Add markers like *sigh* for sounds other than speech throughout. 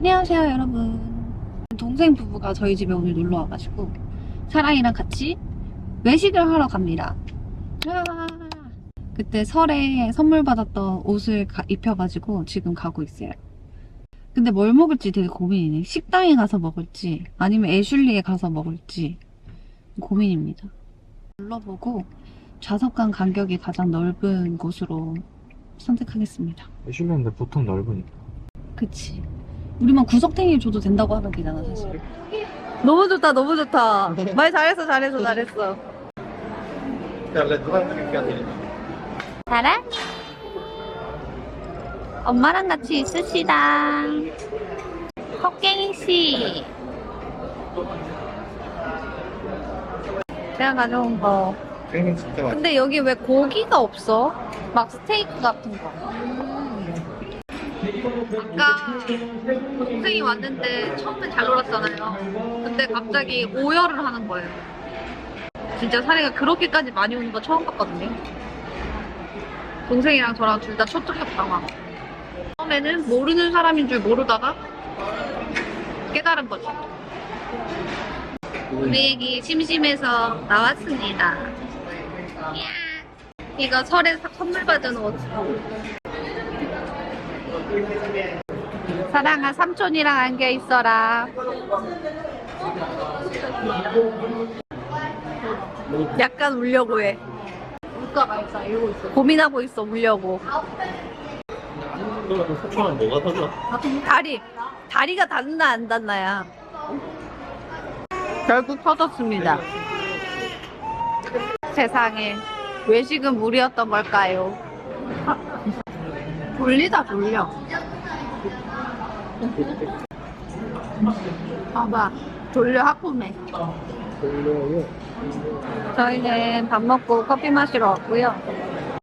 안녕하세요 여러분 동생 부부가 저희 집에 오늘 놀러 와가지고 사랑이랑 같이 외식을 하러 갑니다 와. 그때 설에 선물 받았던 옷을 가- 입혀가지고 지금 가고 있어요 근데 뭘 먹을지 되게 고민이네 식당에 가서 먹을지 아니면 애슐리에 가서 먹을지 고민입니다 둘러보고 좌석간 간격이 가장 넓은 곳으로 선택하겠습니다 애슐리인데 보통 넓으니까. 그치. 우리만 구석탱이 줘도 된다고 하면 되잖아, 사실. 너무 좋다, 너무 좋다. 말 잘했어, 잘했어, 잘했어. 사랑해. 엄마랑 같이 있읍시다. 헛갱이씨. 제가 가져온 거. 근데 여기 왜 고기가 없어? 막 스테이크 같은 거. 아까 동생이 왔는데 처음엔 잘 놀았잖아요. 근데 갑자기 오열을 하는 거예요. 진짜 사례가 그렇게까지 많이 오는 거 처음 봤거든요. 동생이랑 저랑 둘 다 초특급 당황. 처음에는 모르는 사람인 줄 모르다가 깨달은 거죠. 우리 애기 심심해서 나왔습니다. 이야. 이거 설에 사- 선물 받은 옷. 사랑아 삼촌이랑 안겨 있어라. 약간 울려고 해. 울까 말까 이러고 있어. 고민하고 있어 울려고. 소초랑 뭐가 달라? 다리 다리가 닿나 안 닿나야. 결국 터졌습니다. 세상에 외식은 무리였던 걸까요? 돌리다 돌려. 봐봐 돌려 하품해. 별로요. 저희는 밥 먹고 커피 마시러 왔고요.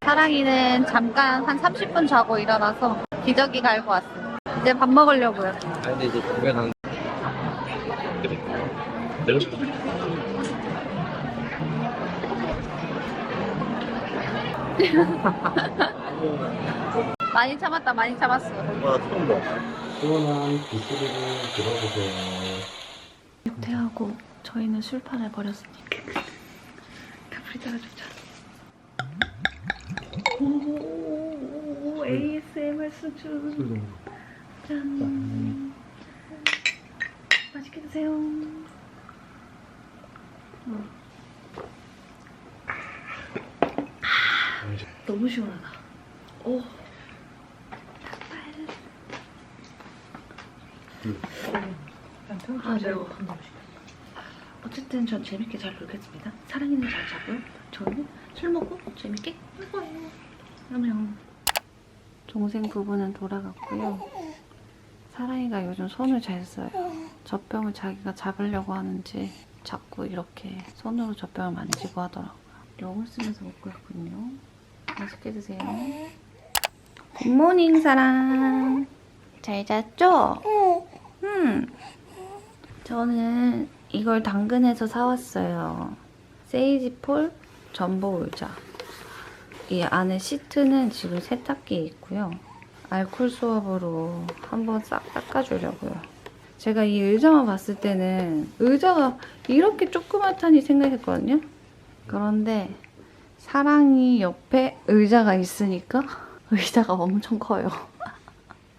사랑이는 잠깐 한 30분 자고 일어나서 기저귀 갈고 왔어요. 이제 밥 먹으려고요. 아니 근데 이제 집에 간. 내려. 많이 참았다, 많이 참았어. 와 처음 봐. 시원한 비수리를 들어보세요. 육퇴하고 저희는 술판을 버렸으니까 카프리타가 좋죠. 오, ASMR 수준. 짠. 맛있게 드세요. 음. 너무 시원하다. 오. 아, 매워. 어쨌든 전 재밌게 잘 놀겠습니다. 사랑이는 잘 자고요. 저는 술 먹고 재밌게 놀 거예요. 그러면 동생 부부는 돌아갔고요. 사랑이가 요즘 손을 잘 써요. 젖병을 자기가 잡으려고 하는지 자꾸 이렇게 손으로 젖병을 만지고 하더라고요. 력을 쓰면서 먹고 있군요. 맛있게 드세요. 굿모닝 사랑. 잘 잤죠? 음. 저는 이걸 당근에서 사왔어요. 세이지폴 전보 의자. 이 안에 시트는 지금 세탁기에 있고요. 알콜 수압으로 한번 싹 닦아주려고요. 제가 이 의자만 봤을 때는 의자가 이렇게 조그맣다니 생각했거든요. 그런데 사랑이 옆에 의자가 있으니까 *laughs* 의자가 엄청 커요.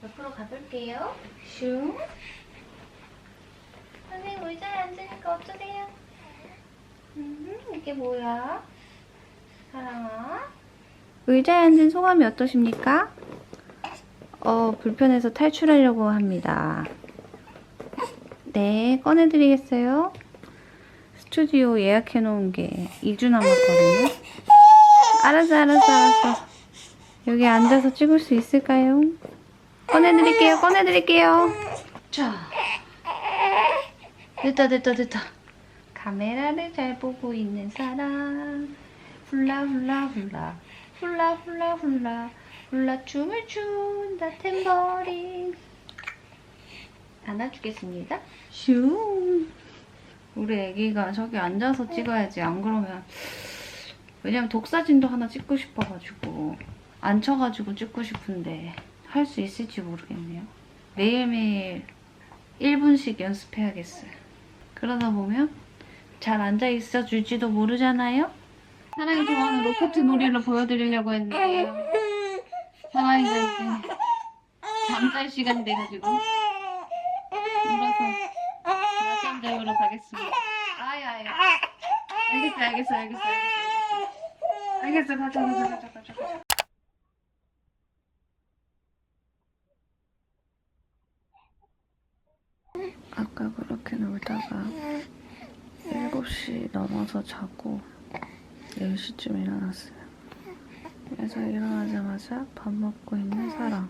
옆으로 가볼게요. 슝. 선생님 의자에 앉으니까 어떠세요? 음, 이게 뭐야? 사랑아? 의자에 앉은 소감이 어떠십니까? 어, 불편해서 탈출하려고 합니다. 네, 꺼내드리겠어요. 스튜디오 예약해놓은 게 2주 남았거든요. 알았어, 알았어, 알았어. 여기 앉아서 찍을 수 있을까요? 꺼내드릴게요, 꺼내드릴게요. 자. 됐다 됐다 됐다 카메라를 잘 보고 있는 사람. 훌라 훌라 훌라. 훌라 훌라 훌라. 훌라 춤을 춘다 탬버린. 안아주겠습니다. 슝. 우리 애기가 저기 앉아서 찍어야지. 안 그러면. 왜냐면 독사진도 하나 찍고 싶어가지고. 앉혀가지고 찍고 싶은데 할 수 있을지 모르겠네요. 매일매일 1분씩 연습해야겠어요. 그러다 보면 잘 앉아있어 줄지도 모르잖아요? 사랑이 좋아하는 로켓 놀이를 보여드리려고 했는데 사랑이가 이제 잠잘 시간이 돼가지고 울어서 낮잠 자우러 가겠습니다. 아야 아야. 알겠어 알겠어 알겠어 알겠어. 알겠어 가자 가자 가자 가자. 가자. 아까 그렇게 놀다가 7시 넘어서 자고 10시쯤 일어났어요. 그래서 일어나자마자 밥 먹고 있는 사람.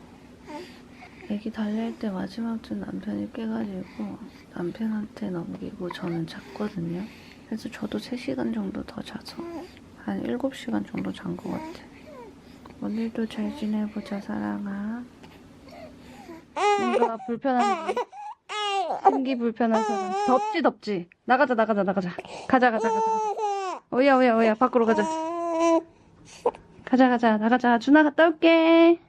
애기 달랠 때 마지막쯤 남편이 깨가지고 남편한테 넘기고 저는 잤거든요. 그래서 저도 3시간 정도 더 자서 한 7시간 정도 잔 것 같아. 오늘도 잘 지내보자, 사랑아. 뭔가 불편한지. 생기 사람. 덥지, 덥지. 나가자, 나가자, 나가자. 가자, 가자, 가자. 오야, 오야, 오야. 밖으로 가자. 가자, 가자, 나가자. 준아 갔다 올게.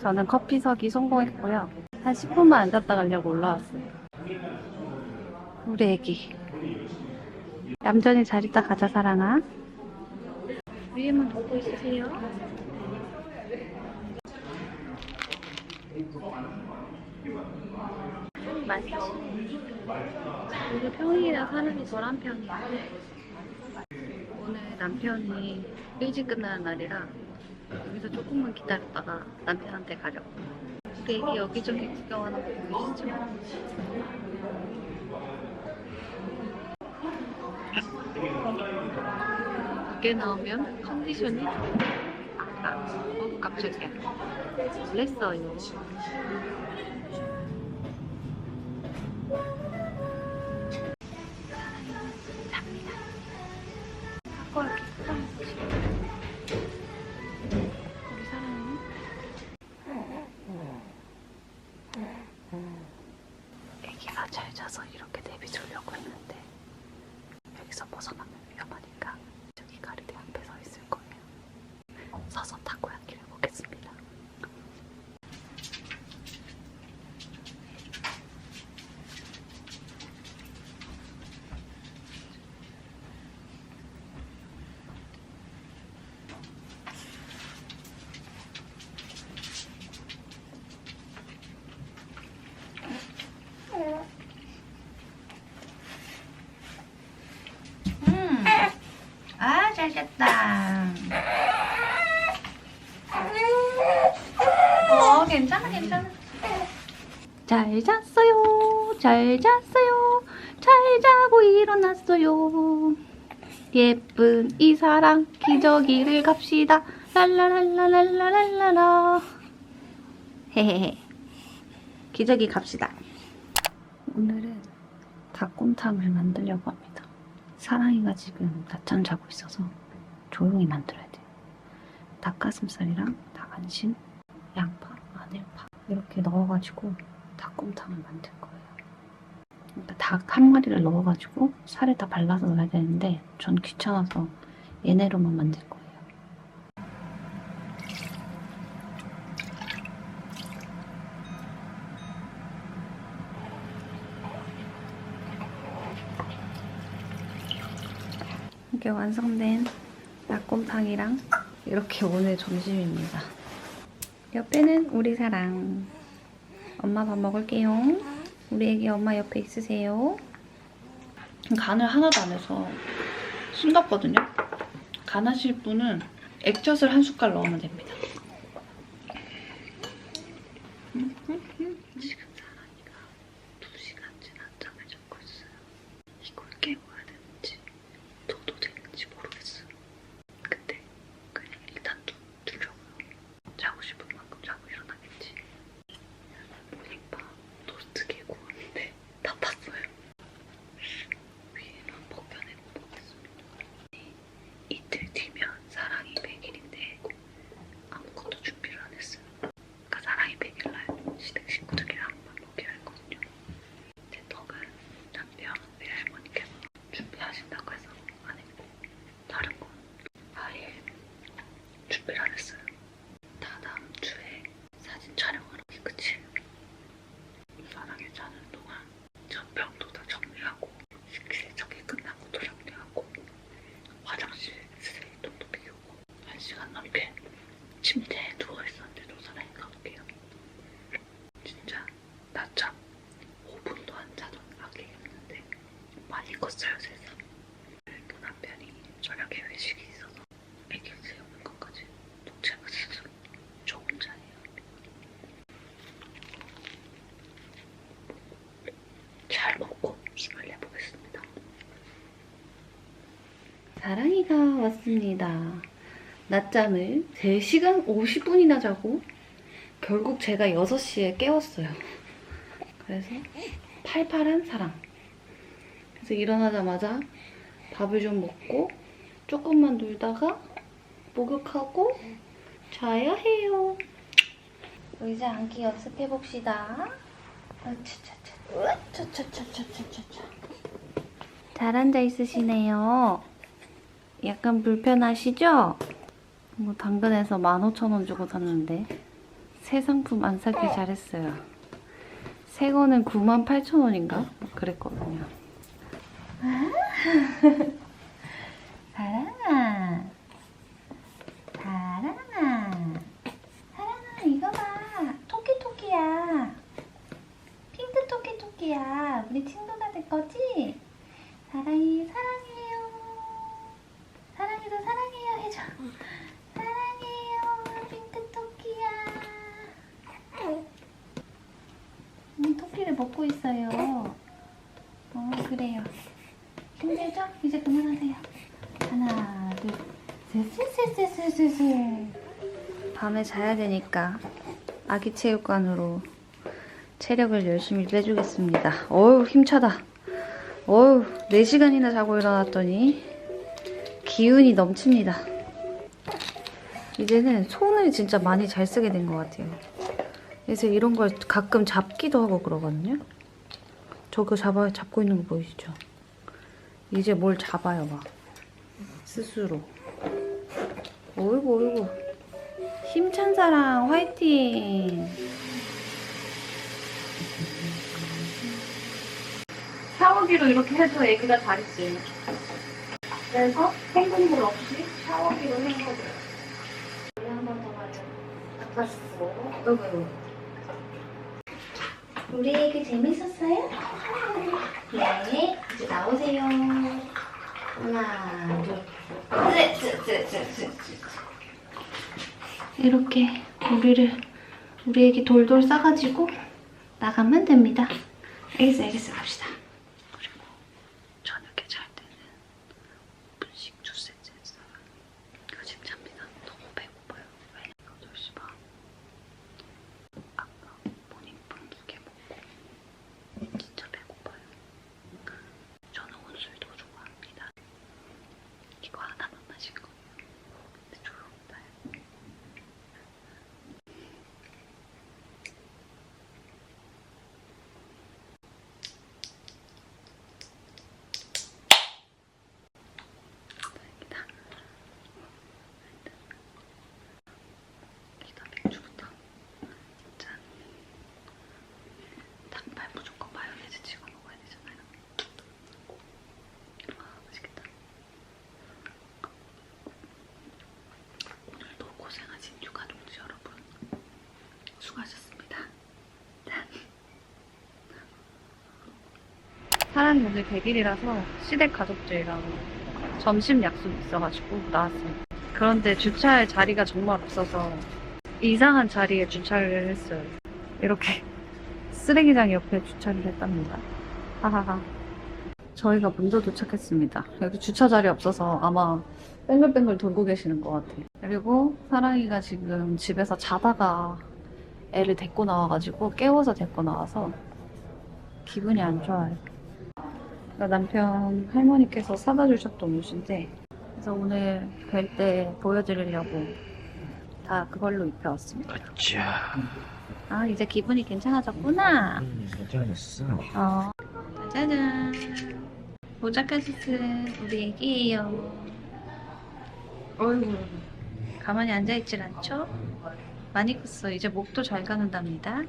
저는 커피 서기 성공했고요. 한 10분만 앉았다 가려고 올라왔어요. 우리 애기. 얌전히 잘 있다 가자, 사랑아. 위에만 보고 있으세요. 많지. 우리 평일이라 사람이 덜한 편이야. 오늘 남편이 일찍 끝나는 날이라 여기서 조금만 기다렸다가 남편한테 가려고. 우리 애기 여기저기 구경하는 거 보이시죠? 늦게 나오면 컨디션이 좋아. 어, 깜짝이야. 놀랬어요. 사과를 이렇게 우리 사랑은 애기가 잘 자서 이렇게 내비두려고 했는데 여기서 벗어나면 위험하니까 저기 가리대 앞에 서 있을 거예요. 서서 타코야키를 먹겠습니다. 음. 아, 잘 잤다. 어, 괜찮아, 괜찮아. 잘 잤어요. 잘 잤어요. 잘 자고 일어났어요. 예쁜 이 사랑 기저귀를 갑시다. 랄라랄라랄라랄라라. 헤헤헤. 기저귀 갑시다. 오늘은 닭곰탕을 만들려고 합니다. 사랑이가 지금 낮잠 자고 있어서 조용히 만들어야 돼요. 닭가슴살이랑 닭안심, 양파, 마늘파 이렇게 넣어가지고 닭곰탕을 만들 거예요. 그러니까 닭 한 마리를 넣어가지고 살에다 발라서 넣어야 되는데 전 귀찮아서 얘네로만 만들 거예요. 이렇게 완성된 닭곰탕이랑 이렇게 오늘 점심입니다. 옆에는 우리 사랑. 엄마 밥 먹을게요. 우리 애기 엄마 옆에 있으세요. 간을 하나도 안 해서 싱겁거든요. 간하실 분은 액젓을 한 숟갈 넣으면 됩니다. 지금 사랑이가 2시간째 낮잠을 자고 있어요. 이걸 깨워야 되는지 저도 되는지 모르겠어요. 근데 그냥 일단 좀 두려워요. 싶은 만큼 자고 일어나겠지. 모닝바 토스트 개구웠는데 다 탔어요. 위에만 벗겨내고 먹겠습니다. 이틀 뒤면 사랑이 100일인데 아무것도 준비를 안 했어요. 그러니까 사랑이 100일날 시댁 낮잠 5분도 안 자던 아기였는데 많이 컸어요 세상 또 남편이 저녁에 회식이 있어서 아기 재우는 것까지 독채가 스스로 저 혼자예요 잘 먹고 숨을 내보겠습니다 사랑이가 왔습니다 낮잠을 3시간 50분이나 자고 결국 제가 6시에 깨웠어요. 그래서 팔팔한 사랑. 그래서 일어나자마자 밥을 좀 먹고 조금만 놀다가 목욕하고 자야 해요. 의자 앉기 연습해 봅시다. 잘 앉아 있으시네요. 약간 불편하시죠? 뭐 당근에서 15,000원 주고 샀는데 새 상품 안 사길 잘했어요. 새 거는 98,000원인가? 그랬거든요. 사랑아. 사랑아. 사랑아, 이거 봐. 토끼토끼야. 핑크 토끼토끼야. 우리 친구가 될 거지? 사랑이, 사랑해요. 사랑이도 사랑해요. 해줘. 사랑해요. 핑크 토끼야. 음, 토끼를 먹고 있어요. 어, 그래요. 힘들죠? 이제 그만하세요. 하나, 둘, 셋, 셋, 셋, 셋, 셋, 셋, 셋. 밤에 자야 되니까 아기 체육관으로 체력을 열심히 빼주겠습니다. 어우, 힘차다. 어우, 4시간이나 자고 일어났더니 기운이 넘칩니다. 이제는 손을 진짜 많이 잘 쓰게 된 것 같아요. 그래서 이런 걸 가끔 잡기도 하고 그러거든요. 저거 잡아, 잡고 있는 거 보이시죠? 이제 뭘 잡아요, 막. 스스로. 어이구, 어이구. 힘찬 사랑, 화이팅! 샤워기로 이렇게 해도 애기가 잘 있어요. 그래서 헹군물 없이 샤워기로 헹궈줘요. 한번 더 맞아. 아팠어. 어이구. 우리 애기 재밌었어요? 네. 이제 나오세요. 하나, 둘, 셋, 셋, 셋, 셋, 셋, 셋. 이렇게 우리를 우리 애기 돌돌 싸가지고 나가면 됩니다. 알겠어, 알겠어, 갑시다. 그리고 저녁에 잘 때는 5분씩 주세 했어요. 요즘 잡니다. 너무 배고파요. 왜냐면 8시 반. 아까 모닝빵 두 개 먹고 진짜 배고파요. 저는 온술도 좋아합니다. 이거 하나만 마실 거예요. 근데 조용하다. 다행이다. 일단 맥주부터 짠. 닭발 무조건 마요네즈 찍어 먹어야 되잖아요. 아, 맛있겠다. 오늘도 고생하신 육아 동지 여러분 수고하셨습니다. 짠. 사람이 오늘 100일이라서 시댁 가족들이랑 점심 약속 있어가지고 나왔어요. 그런데 주차할 자리가 정말 없어서 이상한 자리에 주차를 했어요. 이렇게 *laughs* 쓰레기장 옆에 주차를 했답니다. 하하하. 저희가 먼저 도착했습니다. 여기 주차 자리 없어서 아마 뱅글뱅글 돌고 계시는 것 같아요. 그리고 사랑이가 지금 집에서 자다가 애를 데리고 나와가지고 깨워서 데리고 나와서 기분이 안 좋아요. 그러니까 남편 할머니께서 사다 주셨던 옷인데 그래서 오늘 뵐 때 보여드리려고 다 그걸로 입혀왔습니다. 자, 아 이제 기분이 괜찮아졌구나. 음, 괜찮았어. 어. 짜잔. 모자까지 쓴 우리 애기예요. 어이구. 가만히 앉아있질 않죠? 많이 컸어. 이제 목도 잘 가는답니다.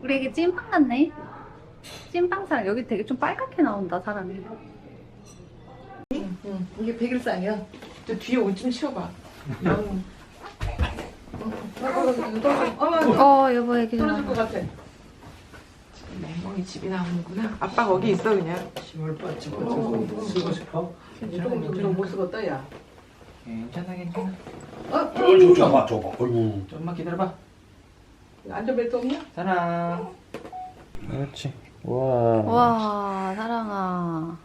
우리 애기 찐빵 같네. 찐빵살. 여기 되게 좀 빨갛게 나온다, 사람이. 응, 이게 백일상이야. 저 뒤에 옷 좀 치워봐. 너무. 어, 어, 어, 어, 어, 어, 여보 애기. 떨어질 것 같아. 멍이 집에 나오는구나. 아빠 거기 있어 그냥. 힘을 빠지고 좀 쓰고 싶어? 좀못 쓰겠다 야. 괜찮아 괜찮아 어, 저, 줘봐, 줘봐. 어이구. 좀만 기다려봐 안전벨트 없냐? 사랑 그렇지 와 와, 사랑아.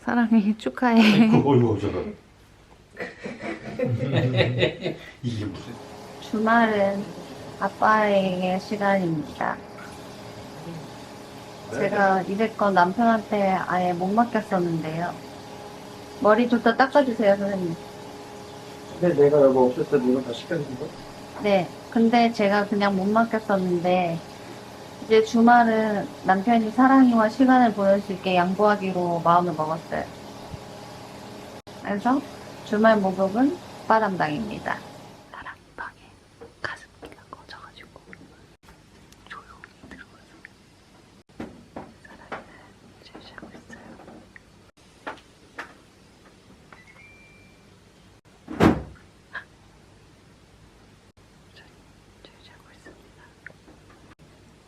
사랑해, *laughs* 축하해. 어이구, 저거. *laughs* 이게 무슨. 주말은 아빠에게 시간입니다. 제가 이제껏 남편한테 아예 못 맡겼었는데요. 머리 좀 더 닦아주세요, 선생님. 근데 내가 여기 없을 때 누가 다 시켜준 거? 네. 근데 제가 그냥 못 맡겼었는데, 이제 주말은 남편이 사랑이와 시간을 보낼 수 있게 양보하기로 마음을 먹었어요. 그래서 주말 목욕은 오빠 담당입니다. 사랑 방에 가습기가 꺼져가지고 조용히 들어가서 사랑이는 잘 자고 있어요. 잘 자고 있습니다.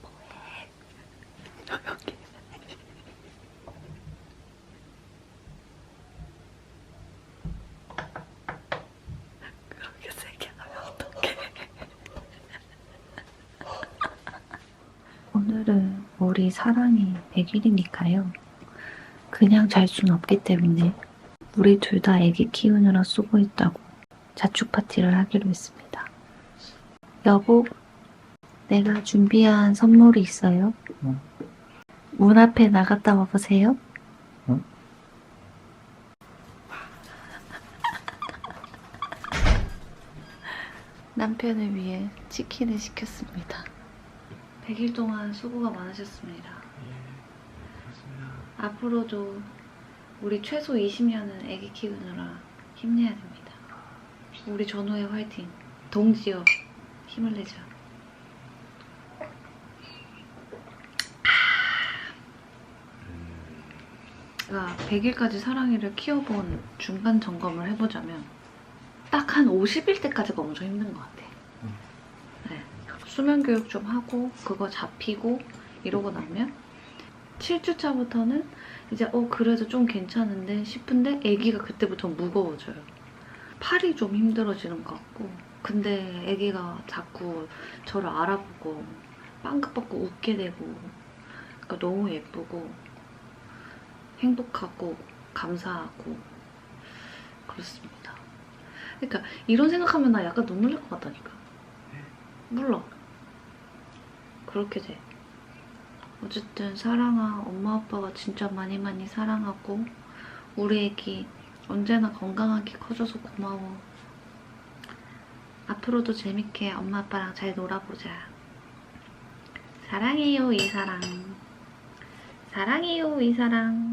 뭐해? 조용히. 그렇게 세게 하면 어떡해. 오늘은 우리 사랑이 100일이니까요. 그냥 잘 순 없기 때문에 우리 둘다 아기 키우느라 수고했다고 자축 파티를 하기로 했습니다. 여보, 내가 준비한 선물이 있어요. 응. 문 앞에 나갔다 와보세요. 응? 남편을 위해 치킨을 시켰습니다. 100일 동안 수고가 많으셨습니다. 앞으로도 우리 최소 20년은 아기 키우느라 힘내야 됩니다. 우리 전우의 화이팅. 동지여 힘을 내자. 아, 100일까지 사랑이를 키워본 중간 점검을 해보자면 딱 한 50일 때까지가 엄청 힘든 것 같아. 네. 수면 교육 좀 하고 그거 잡히고 이러고 나면 7주차부터는 이제 어 그래도 좀 괜찮은데 싶은데 아기가 그때부터 무거워져요. 팔이 좀 힘들어지는 것 같고 근데 아기가 자꾸 저를 알아보고 빵긋받고 웃게 되고 그러니까 너무 예쁘고 행복하고 감사하고 그렇습니다. 그러니까 이런 생각하면 나 약간 눈물 날 것 같다니까. 몰라. 그렇게 돼. 어쨌든 사랑아, 엄마 아빠가 진짜 많이 많이 사랑하고 우리 애기 언제나 건강하게 커져서 고마워. 앞으로도 재밌게 엄마 아빠랑 잘 놀아보자. 사랑해요, 이 사랑. 사랑해요, 이 사랑.